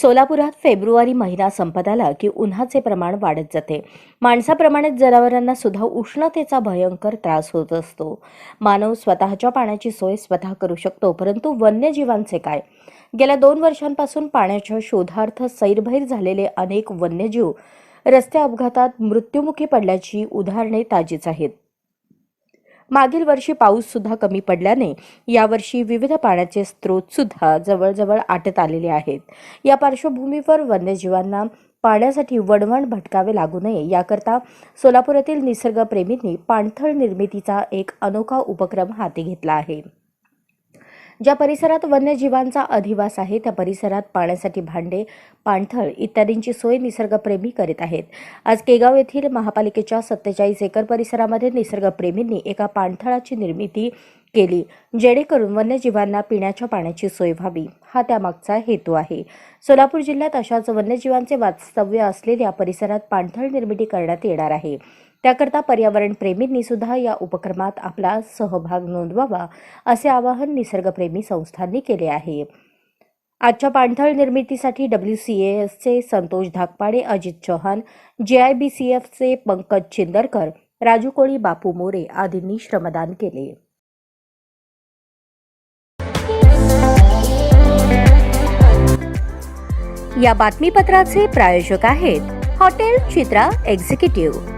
सोलापुरात फेब्रुवारी महिना संपत आला की उन्हाचे प्रमाण वाढत जाते. माणसाप्रमाणेच जनावरांना सुद्धा उष्णतेचा भयंकर त्रास होत असतो. मानव स्वतःच्या पाण्याची सोय स्वतः करू शकतो परंतु वन्यजीवांचे काय? गेल्या दोन वर्षांपासून पाण्याच्या शोधार्थ सैरभैर झालेले अनेक वन्यजीव रस्ते अपघातात मृत्युमुखी पडल्याची उदाहरणे ताजीच आहेत. मागील वर्षी पाऊस सुद्धा कमी पडल्याने यावर्षी विविध पाण्याचे स्रोत सुद्धा जवळजवळ आटत आलेले आहेत. या पार्श्वभूमीवर वन्यजीवांना पाण्यासाठी वणवण भटकावे लागू नये याकरता सोलापुरातील निसर्गप्रेमींनी पाणथळ निर्मितीचा एक अनोखा उपक्रम हाती घेतला आहे. ज्या परिसरात वन्यजीवांचा अधिवास आहे त्या परिसरात पाण्यासाठी भांडे पाणथळ इत्यादींची सोय निसर्गप्रेमी करीत आहेत. आज केगाव येथील महापालिकेच्या सत्तेचाळीस एकर परिसरामध्ये निसर्गप्रेमींनी एका पाणथळाची निर्मिती केली जेणेकरून वन्यजीवांना पिण्याच्या पाण्याची सोय व्हावी. हा त्यामागचा हेतू आहे. सोलापूर जिल्ह्यात अशाच वन्यजीवांचे वास्तव्य असलेल्या परिसरात पाणथळ निर्मिती करण्यात येणार आहे. त्याकरता पर्यावरणप्रेमींनी सुद्धा या उपक्रमात आपला सहभाग नोंदवावा असे आवाहन निसर्गप्रेमी संस्थांनी केले आहे. आजच्या पाणथळ निर्मितीसाठी डब्ल्यू सी एसचे Santosh Dhakpade Ajit Chauhan J I B C एफचे Pankaj Chindarkar Raju Koli Bapu More आदींनी श्रमदान केले. या बातमीपत्राचे प्रायोजक आहेत हॉटेल चित्रा एक्झिक्युटिव्ह.